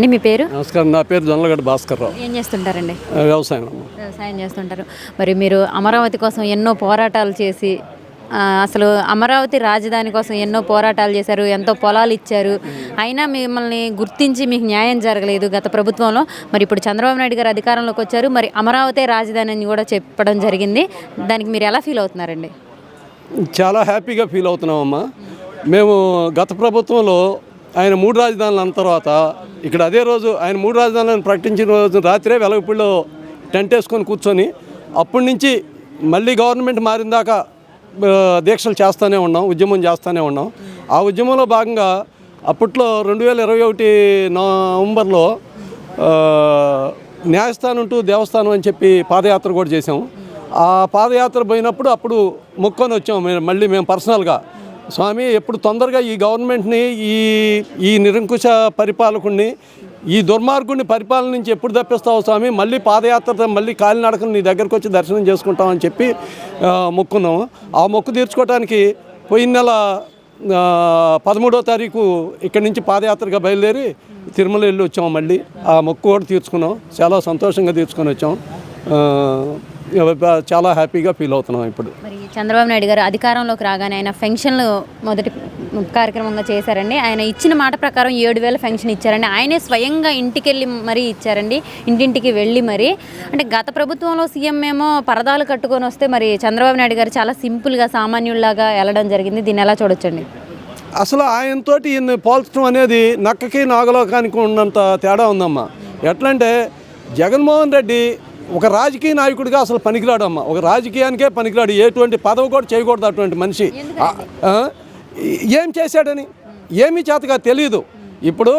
అండి మీ పేరు? నమస్కారం నా పేరు జొన్నలగడ్డ భాస్కర్ రావు. ఏం చేస్తుంటారండి? వ్యవసాయం వ్యవసాయం చేస్తుంటారు. మరి మీరు అమరావతి కోసం ఎన్నో పోరాటాలు చేసి అసలు అమరావతి రాజధాని కోసం ఎన్నో పోరాటాలు చేశారు ఎంతో పొలాలు ఇచ్చారు. అయినా మిమ్మల్ని గుర్తించి మీకు న్యాయం జరగలేదు గత ప్రభుత్వంలో. మరి ఇప్పుడు చంద్రబాబు నాయుడు గారు అధికారంలోకి వచ్చారు. మరి అమరావతి రాజధాని అని కూడా చెప్పడం జరిగింది. దానికి మీరు ఎలా ఫీల్ అవుతున్నారండి? చాలా హ్యాపీగా ఫీల్ అవుతున్నామమ్మా. మేము గత ప్రభుత్వంలో ఆయన మూడు రాజధానులు అన్న తర్వాత ఇక్కడ అదే రోజు ఆయన మూడు రాజధానులను ప్రకటించిన రోజు రాత్రే వెలగపూడిలో టెంట్ వేసుకొని కూర్చొని అప్పటి నుంచి మళ్ళీ గవర్నమెంట్ మారిన దాకా దీక్షలు చేస్తూనే ఉన్నాం ఉద్యమం చేస్తూనే ఉన్నాం. ఆ ఉద్యమంలో భాగంగా అప్పట్లో రెండు వేల ఇరవై ఒకటి నవంబర్లో న్యాయస్థానం టు దేవస్థానం అని చెప్పి పాదయాత్ర కూడా చేసాం ఆ పాదయాత్ర పోయినప్పుడు అప్పుడు మొక్కొని వచ్చాం. మేము మళ్ళీ మేము పర్సనల్గా స్వామి ఎప్పుడు తొందరగా ఈ గవర్నమెంట్ని ఈ ఈ నిరంకుశ పరిపాలకుడిని ఈ దుర్మార్గుడిని పరిపాలన నుంచి ఎప్పుడు తప్పిస్తావు స్వామి? మళ్ళీ పాదయాత్ర మళ్ళీ కాలినడకలు నీ దగ్గరకు వచ్చి దర్శనం చేసుకుంటామని చెప్పి ఆ, మొక్కున్నాము ఆ మొక్కు తీర్చుకోవడానికి పోయిన నెల పదమూడో తారీఖు ఇక్కడి నుంచి పాదయాత్రగా బయలుదేరి తిరుమల వెళ్ళి వచ్చాం మళ్ళీ. ఆ మొక్కు కూడా తీర్చుకున్నాం. చాలా సంతోషంగా తీర్చుకొని వచ్చాం. చాలా హ్యాపీగా ఫీల్ అవుతున్నాం ఇప్పుడు. మరి చంద్రబాబు నాయుడు గారు అధికారంలోకి రాగానే ఆయన ఫెన్షన్లు మొదటి కార్యక్రమంగా చేశారండి. ఆయన ఇచ్చిన మాట ప్రకారం ఏడు వేల ఫెన్షన్ ఇచ్చారండి. ఆయనే స్వయంగా ఇంటికి వెళ్ళి మరీ ఇచ్చారండి. ఇంటింటికి వెళ్ళి మరి. అంటే గత ప్రభుత్వంలో సీఎం ఏమో పరదాలు కట్టుకొని వస్తే మరి చంద్రబాబు నాయుడు గారు చాలా సింపుల్గా సామాన్యుల్లాగా వెళ్ళడం జరిగింది. దీన్ని ఎలా చూడొచ్చండి? అసలు ఆయనతోటి ఈయన్ని పోల్చడం అనేది నక్కకి నాగలోకానికి ఉన్నంత తేడా ఉందమ్మా. ఎట్లంటే జగన్మోహన్ రెడ్డి ఒక రాజకీయ నాయకుడిగా అసలు పనికిరాడమ్మా. ఒక రాజకీయానికే పనికిరాడు. ఎటువంటి పదవి కూడా చేయకూడదు అటువంటి మనిషి. ఏం చేశాడని? ఏమీ చేతగా తెలియదు ఇప్పుడు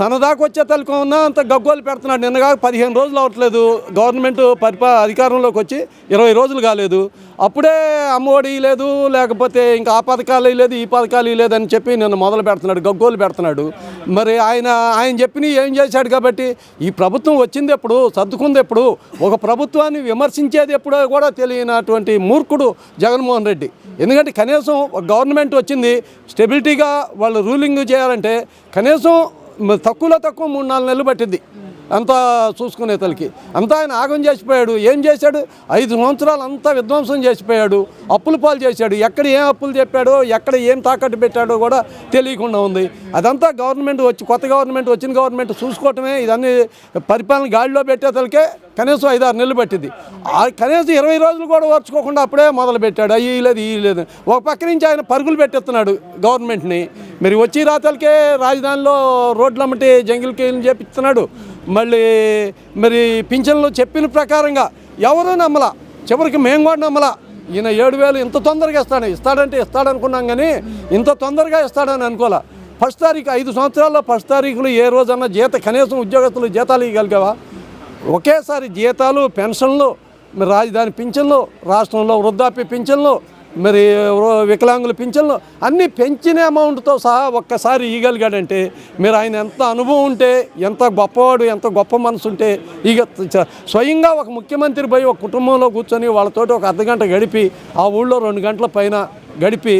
తన దాకా వచ్చే తలకం ఉన్నా అంత గగ్గోలు పెడుతున్నాడు. నిన్నగా పదిహేను రోజులు అవ్వట్లేదు. గవర్నమెంట్ పరిపా అధికారంలోకి వచ్చి ఇరవై రోజులు కాలేదు. అప్పుడే అమ్మఒడి లేదు లేకపోతే ఇంకా ఆ పథకాలు లేదు ఈ పథకాలు లేదు అని చెప్పి నిన్న మొదలు పెడుతున్నాడు గగ్గోలు పెడుతున్నాడు. మరి ఆయన ఆయన చెప్పిన ఏం చేశాడు కాబట్టి ఈ ప్రభుత్వం వచ్చింది ఎప్పుడు సర్దుకుంది ఎప్పుడు ఒక ప్రభుత్వాన్ని విమర్శించేది ఎప్పుడో కూడా తెలియనటువంటి మూర్ఖుడు జగన్మోహన్ రెడ్డి. ఎందుకంటే కనీసం గవర్నమెంట్ వచ్చింది స్టెబిలిటీగా వాళ్ళు రూలింగ్ చేయాలంటే కనీసం తక్కువలో తక్కువ మూడు నాలుగు నెలలు పట్టింది. అంతా చూసుకునే తలకి. అంతా ఆయన ఆగం చేసిపోయాడు. ఏం చేశాడు? ఐదు సంవత్సరాలు అంతా విధ్వంసం చేసిపోయాడు. అప్పుల పాలు చేశాడు. ఎక్కడ ఏం అప్పులు చెప్పాడో ఎక్కడ ఏం తాకట్టు పెట్టాడో కూడా తెలియకుండా ఉంది. అదంతా గవర్నమెంట్ వచ్చి కొత్త గవర్నమెంట్ వచ్చిన గవర్నమెంట్ చూసుకోవటమే. ఇదన్నీ పరిపాలన గాడిలో పెట్టేతలకే కనీసం ఐదారు నెలలు పట్టింది. ఆ కనీసం ఇరవై రోజులు కూడా ఓర్చుకోకుండా అప్పుడే మొదలు పెట్టాడు. అయ్యి లేదు ఈ లేదు. ఒక పక్క నుంచి ఆయన పరుగులు పెట్టేస్తున్నాడు గవర్నమెంట్ని. మరి వచ్చి రాతలకే రాజధానిలో రోడ్లమ్మటి జంగిల్ కేళ్ళని చేపిస్తున్నాడు. మళ్ళీ మరి పింఛన్లు చెప్పిన ప్రకారంగా ఎవరు నమ్మలా. చివరికి మేము కూడా నమ్మలా. ఈయన ఏడు వేలు ఇంత తొందరగా ఇస్తాడు. ఇస్తాడంటే ఇస్తాడనుకున్నాం కానీ ఇంత తొందరగా ఇస్తాడని అనుకోలే. ఫస్ట్ తారీఖు ఐదు సంవత్సరాల్లో ఫస్ట్ తారీఖులు ఏ రోజన్నా జీత కనీసం ఉద్యోగస్తులు జీతాలు ఇవ్వగలిగావా? ఒకేసారి జీతాలు పెన్షన్లు రాజధాని పింఛన్లు రాష్ట్రంలో వృద్ధాప్య పింఛన్లు మరి వికలాంగుల పింఛన్లు అన్నీ పెంచిన అమౌంట్తో సహా ఒక్కసారి ఈగలిగాడంటే మీరు ఆయన ఎంత అనుభవం ఉంటే ఎంత గొప్పవాడు ఎంత గొప్ప మనసు ఉంటే ఇక చ- స్వయంగా ఒక ముఖ్యమంత్రి పోయి ఒక కుటుంబంలో కూర్చొని వాళ్ళతోటి ఒక అర్ధగంట గడిపి ఆ ఊళ్ళో రెండు గంటల పైన గడిపి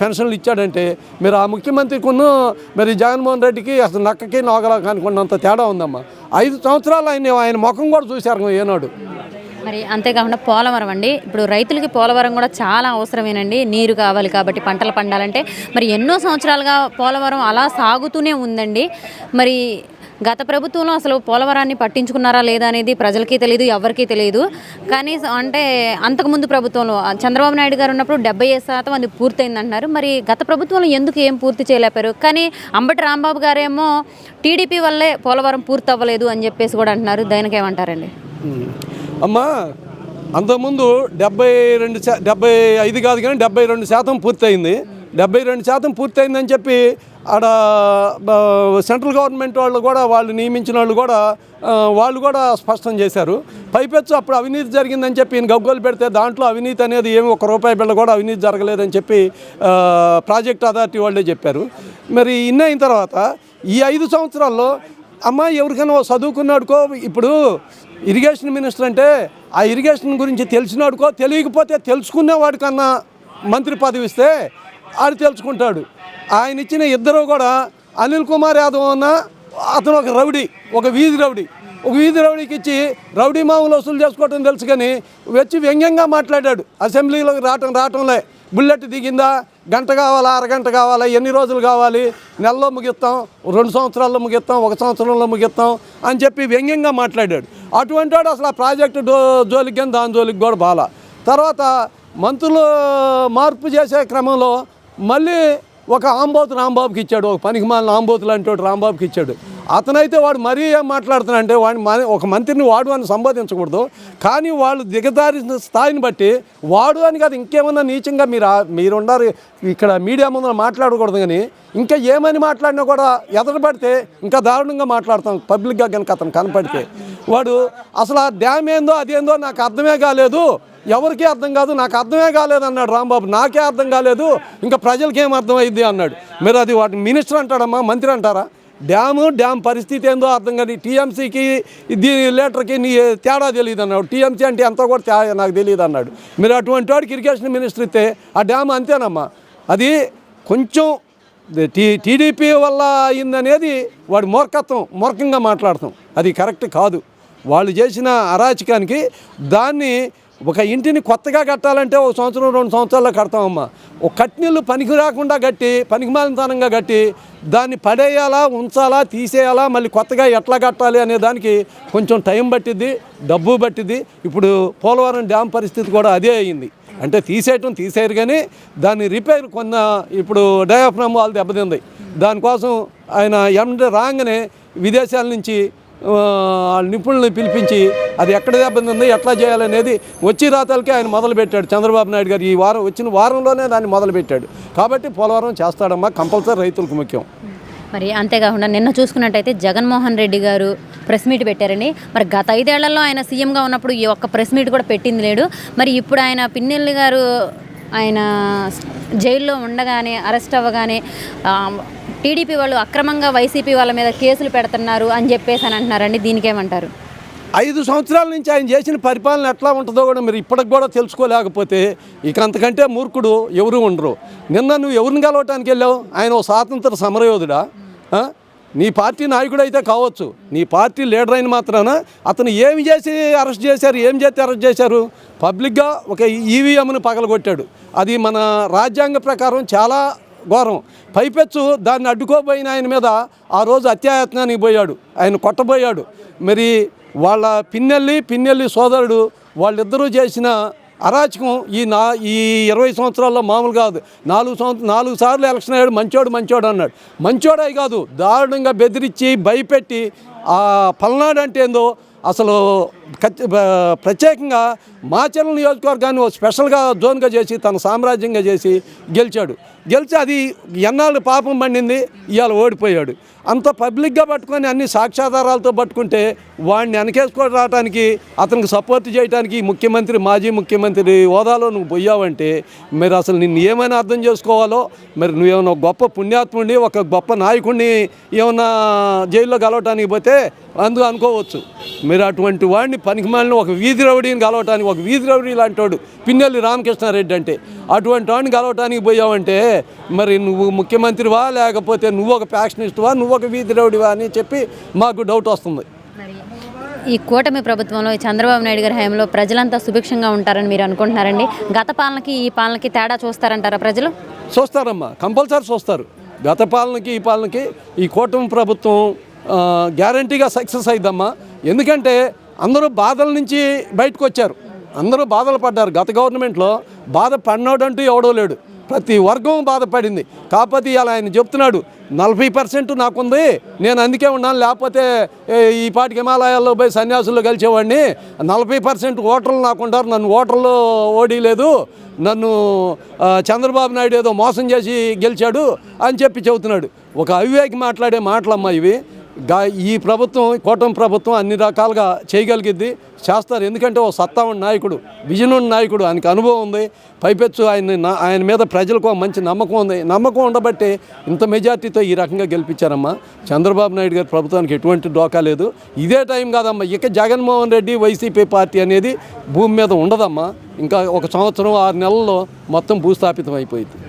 పెన్షన్లు ఇచ్చాడంటే మీరు ఆ ముఖ్యమంత్రికును మరి జగన్మోహన్ రెడ్డికి అసలు నక్కకి నోగలా అనుకున్నంత తేడా ఉందమ్మా. ఐదు సంవత్సరాలు ఆయన ఆయన ముఖం కూడా చూశారు ఏనాడు. మరి అంతేకాకుండా పోలవరం అండి. ఇప్పుడు రైతులకి పోలవరం కూడా చాలా అవసరమేనండి. నీరు కావాలి కాబట్టి పంటలు పండాలంటే. మరి ఎన్నో సంవత్సరాలుగా పోలవరం అలా సాగుతూనే ఉందండి. మరి గత ప్రభుత్వంలో అసలు పోలవరాన్ని పట్టించుకున్నారా లేదా అనేది ప్రజలకి తెలియదు ఎవరికీ తెలియదు కానీ అంటే అంతకుముందు ప్రభుత్వంలో చంద్రబాబు నాయుడు గారు ఉన్నప్పుడు డెబ్బై ఐదు శాతం అది పూర్తయింది అంటున్నారు మరి గత ప్రభుత్వంలో ఎందుకు ఏం పూర్తి చేయలేపారు? కానీ అంబటి రాంబాబు గారేమో టీడీపీ వల్లే పోలవరం పూర్తి అవ్వలేదు అని చెప్పేసి కూడా అంటున్నారు. దానికి ఏమంటారండి? అమ్మా అంతకుముందు డెబ్బై రెండు శా డెబ్బై ఐదు కాదు కానీ డెబ్బై రెండు శాతం పూర్తయింది. డెబ్బై రెండు శాతం పూర్తయిందని చెప్పి ఆడ సెంట్రల్ గవర్నమెంట్ వాళ్ళు కూడా వాళ్ళు నియమించిన వాళ్ళు కూడా వాళ్ళు కూడా స్పష్టం చేశారు. పైపెచ్చు అప్పుడు అవినీతి జరిగిందని చెప్పి ఈయన గగ్గోలు పెడితే దాంట్లో అవినీతి అనేది ఏమి ఒక రూపాయి బిళ్ళ కూడా అవినీతి జరగలేదని చెప్పి ప్రాజెక్ట్ అథారిటీ వాళ్ళే చెప్పారు. మరి ఇన్ని అయిన తర్వాత ఈ ఐదు సంవత్సరాల్లో అమ్మ ఎవరికైనా ఓ చదువుకున్నాడుకో ఇప్పుడు ఇరిగేషన్ మినిస్టర్ అంటే ఆ ఇరిగేషన్ గురించి తెలిసినాడుకో తెలియకపోతే తెలుసుకునేవాడికన్నా మంత్రి పదవి ఇస్తే ఆడు తెలుసుకుంటాడు. ఆయన ఇచ్చిన ఇద్దరు కూడా అనిల్ కుమార్ యాదవ్ అన్న అతను ఒక రౌడీ ఒక వీధి రౌడీ. ఒక వీధి రౌడీకి ఇచ్చి రౌడీ మామూలు వసూలు చేసుకోవటం తెలుసు కానీ వచ్చి వ్యంగ్యంగా మాట్లాడాడు. అసెంబ్లీలోకి రావటం రావటంలే. బుల్లెట్ దిగిందా? గంట కావాలా అరగంట కావాలా ఎన్ని రోజులు కావాలి? నెలలో ముగిస్తాం రెండు సంవత్సరాల్లో ముగిస్తాం ఒక సంవత్సరంలో ముగిస్తాం అని చెప్పి వ్యంగ్యంగా మాట్లాడాడు. అటువంటి వాడు అసలు ఆ ప్రాజెక్టు జోలికి కానీ దాని జోలికి కూడా బాల. తర్వాత మంత్రులు మార్పు చేసే క్రమంలో మళ్ళీ ఒక ఆంబోతు రాంబాబుకి ఇచ్చాడు ఒక పనికి మాలిన ఆంబోతులు లాంటి వాడు రాంబాబుకి ఇచ్చాడు. అతనైతే వాడు మరీ ఏం మాట్లాడుతున్నా అంటే వాడిని మన- ఒక మంత్రిని వాడు అని సంబోధించకూడదు. కానీ వాళ్ళు దిగదారిన స్థాయిని బట్టి వాడు అని కాదు ఇంకేమన్నా నీచంగా మీరు మీరున్నారు మీరు ఇక్కడ మీడియా ముందు మాట్లాడకూడదు కానీ ఇంకా ఏమని మాట్లాడినా కూడా ఎదటపడితే ఇంకా దారుణంగా మాట్లాడతాం పబ్లిక్గా కనుక అతను కనపడితే. వాడు అసలు ఆ డ్యామ్ ఏందో అదేందో నాకు అర్థమే కాలేదు. ఎవరికీ అర్థం కాదు నాకు అర్థమే కాలేదు అన్నాడు రాంబాబు. నాకే అర్థం కాలేదు ఇంకా ప్రజలకి ఏం అర్థమైంది అన్నాడు. మీరు అది వాటి మినిస్టర్ అంటాడమ్మా మంత్రి అంటారా? డ్యాము డ్యామ్ పరిస్థితి ఏందో అర్థం కాదు. టీఎంసీకి దీని లీటర్కి నీ తేడా తెలియదు అన్నాడు. టీఎంసీ అంటే ఎంతో కూడా తేడా నాకు తెలియదు అన్నాడు. మీరు అటువంటి వాడికి ఇరిగేషన్ మినిస్టర్ ఇస్తే ఆ డ్యామ్ అంతేనమ్మా. అది కొంచెం టీ టీడీపీ వల్ల అయిందనేది వాడి మూర్ఖత్వం మూర్ఖంగా మాట్లాడతాం. అది కరెక్ట్ కాదు. వాళ్ళు చేసిన అరాచకానికి దాన్ని ఒక ఇంటిని కొత్తగా కట్టాలంటే ఒక సంవత్సరం రెండు సంవత్సరాల్లో కడతామమ్మా. ఒక కట్నీళ్ళు పనికి రాకుండా కట్టి పనికిమాలితనంగా కట్టి దాన్ని పడేయాలా ఉంచాలా తీసేయాలా మళ్ళీ కొత్తగా ఎట్లా కట్టాలి అనే దానికి కొంచెం టైం పట్టిద్ది డబ్బు పట్టిద్ది. ఇప్పుడు పోలవరం డ్యామ్ పరిస్థితి కూడా అదే అయింది. అంటే తీసేయటం తీసేయరు కానీ దాన్ని రిపేర్ కొన్న ఇప్పుడు డయాఫ్రామ్ వాళ్ళు దెబ్బతింది. దానికోసం ఆయన ఎండ రాగానే విదేశాల నుంచి నిపుణులను పిలిపించి అది ఎక్కడ దెబ్బతింది ఎట్లా చేయాలనేది వచ్చి రాతలకే ఆయన మొదలుపెట్టాడు. చంద్రబాబు నాయుడు గారు ఈ వారం వచ్చిన వారంలోనే దాన్ని మొదలుపెట్టాడు. కాబట్టి పోలవరం చేస్తాడమ్మా కంపల్సరీ రైతులకు ముఖ్యం. మరి అంతేకాకుండా నిన్న చూసుకున్నట్టయితే జగన్మోహన్ రెడ్డి గారు ప్రెస్ మీట్ పెట్టారని. మరి గత ఐదేళ్ళలో ఆయన సీఎంగా ఉన్నప్పుడు ఈ ఒక్క ప్రెస్ మీట్ కూడా పెట్టింది లేడు. మరి ఇప్పుడు ఆయన పిన్నెల్లి గారు ఆయన జైల్లో ఉండగానే అరెస్ట్ అవ్వగానే టీడీపీ వాళ్ళు అక్రమంగా వైసీపీ వాళ్ళ మీద కేసులు పెడుతున్నారు అని చెప్పేసి అని అంటున్నారండి. దీనికేమంటారు ఐదు సంవత్సరాల నుంచి ఆయన చేసిన పరిపాలన ఎట్లా ఉంటుందో కూడా మీరు ఇప్పటికి కూడా తెలుసుకోలేకపోతే ఇక అంతకంటే మూర్ఖుడు ఎవరు ఉండరు. నిన్న నువ్వు ఎవరిని కలవటానికి వెళ్ళావు? ఆయన ఓ స్వాతంత్ర సమరయోధుడా? నీ పార్టీ నాయకుడు అయితే కావచ్చు. నీ పార్టీ లీడర్ అయిన మాత్రాన అతను ఏమి చేసి అరెస్ట్ చేశారు? ఏం చేస్తే అరెస్ట్ చేశారు? పబ్లిక్గా ఒక ఈవీఎంను పగలగొట్టాడు. అది మన రాజ్యాంగ ప్రకారం చాలా ఘోరం. పైపెచ్చు దాన్ని అడ్డుకోబోయిన ఆయన మీద ఆ రోజు అత్యాయత్నానికి పోయాడు. ఆయన కొట్టబోయాడు. మరి వాళ్ళ పిన్నెల్లి పిన్నెల్లి సోదరుడు వాళ్ళిద్దరూ చేసిన అరాచకం ఈ నా ఈ ఇరవై సంవత్సరాల్లో మామూలు కాదు. నాలుగు సంవత్సరం నాలుగు సార్లు ఎలక్షన్ అయ్యాడు. మంచోడు మంచోడు అన్నాడు. మంచోడే కాదు దారుణంగా బెదిరించి భయపెట్టి ఆ పల్నాడు అంటే ఏందో అసలు ప్రత్యేకంగా మాచర్ల నియోజకవర్గాన్ని ఓ స్పెషల్గా జోన్గా చేసి తన సామ్రాజ్యంగా చేసి గెలిచాడు. గెలిచి అది ఎన్నాళ్ళు పాపం పండింది ఇవాళ ఓడిపోయాడు. అంత పబ్లిక్గా పట్టుకొని అన్ని సాక్ష్యాధారాలతో పట్టుకుంటే వాడిని వెనకేసుకొని రావడానికి అతనికి సపోర్ట్ చేయడానికి ముఖ్యమంత్రి మాజీ ముఖ్యమంత్రి హోదాలో నువ్వు పోయావంటే మరి అసలు నిన్ను ఏమైనా అర్థం చేసుకోవాలో? మరి నువ్వేమైనా గొప్ప పుణ్యాత్ముడిని ఒక గొప్ప నాయకుడిని ఏమైనా జైల్లో కలవటానికి పోతే అందు అనుకోవచ్చు. మీరు అటువంటి వాడిని పనికిమాలిన ఒక వీధి రౌడీని కలవటానికి ఒక వీధి రౌడీ లాంటి వాడు పిన్నెల్లి రామకృష్ణారెడ్డి అంటే అటువంటి వాడిని కలవటానికి పోయావంటే మరి నువ్వు ముఖ్యమంత్రివా లేకపోతే నువ్వు ఒక ప్యాషనిస్ట్వా నువ్వు ఒక వీధి రౌడీవా అని చెప్పి మాకు డౌట్ వస్తుంది. ఈ కూటమి ప్రభుత్వంలో ఈ చంద్రబాబు నాయుడు గారి హయాంలో ప్రజలంతా సుభిక్షంగా ఉంటారని మీరు అనుకుంటున్నారండి. గత పాలనకి ఈ పాలనకి తేడా చూస్తారంటారా ప్రజలు? చూస్తారమ్మా కంపల్సరీ చూస్తారు. గత పాలనకి ఈ పాలనకి ఈ కూటమి ప్రభుత్వం గ్యారంటీగా సక్సెస్ అయిద్దమ్మా ఎందుకంటే అందరూ బాధల నుంచి బయటకు వచ్చారు. అందరూ బాధలు పడ్డారు. గత గవర్నమెంట్లో బాధ పడినాడంటూ ఎవడో లేడు. ప్రతి వర్గం బాధపడింది. కాకపోతే ఇలా ఆయన చెప్తున్నాడు నలభై పర్సెంట్ నాకుంది నేను అందుకే ఉన్నాను. లేకపోతే ఈ పాటికి హిమాలయాల్లో పోయి సన్యాసుల్లో కలిసేవాడిని. నలభై పర్సెంట్ ఓటర్లు నాకుంటారు నన్ను ఓటర్లు ఓడిలేదు. నన్ను చంద్రబాబు నాయుడు ఏదో మోసం చేసి గెలిచాడు అని చెప్పి చెబుతున్నాడు. ఒక అవివేకి మాట్లాడే మాటలమ్మా ఇవి. ఈ ప్రభుత్వం కోటం కూటమి ప్రభుత్వం అన్ని రకాలుగా చేయగలిగిద్ది చేస్తారు. ఎందుకంటే ఓ సత్తా ఉన్న నాయకుడు విజన్ ఉన్న నాయకుడు ఆయనకి అనుభవం ఉంది. పైపెచ్చు ఆయన ఆయన మీద ప్రజలకు మంచి నమ్మకం ఉంది. నమ్మకం ఉండబట్టే ఇంత మెజార్టీతో ఈ రకంగా గెలిపించారమ్మా. చంద్రబాబు నాయుడు గారి ప్రభుత్వానికి ఎటువంటి డోకా లేదు. ఇదే టైం కాదమ్మా. ఇక జగన్మోహన్ రెడ్డి వైసీపీ పార్టీ అనేది భూమి మీద ఉండదమ్మా. ఇంకా ఒక సంవత్సరం ఆరు నెలల్లో మొత్తం భూస్థాపితం అయిపోయింది.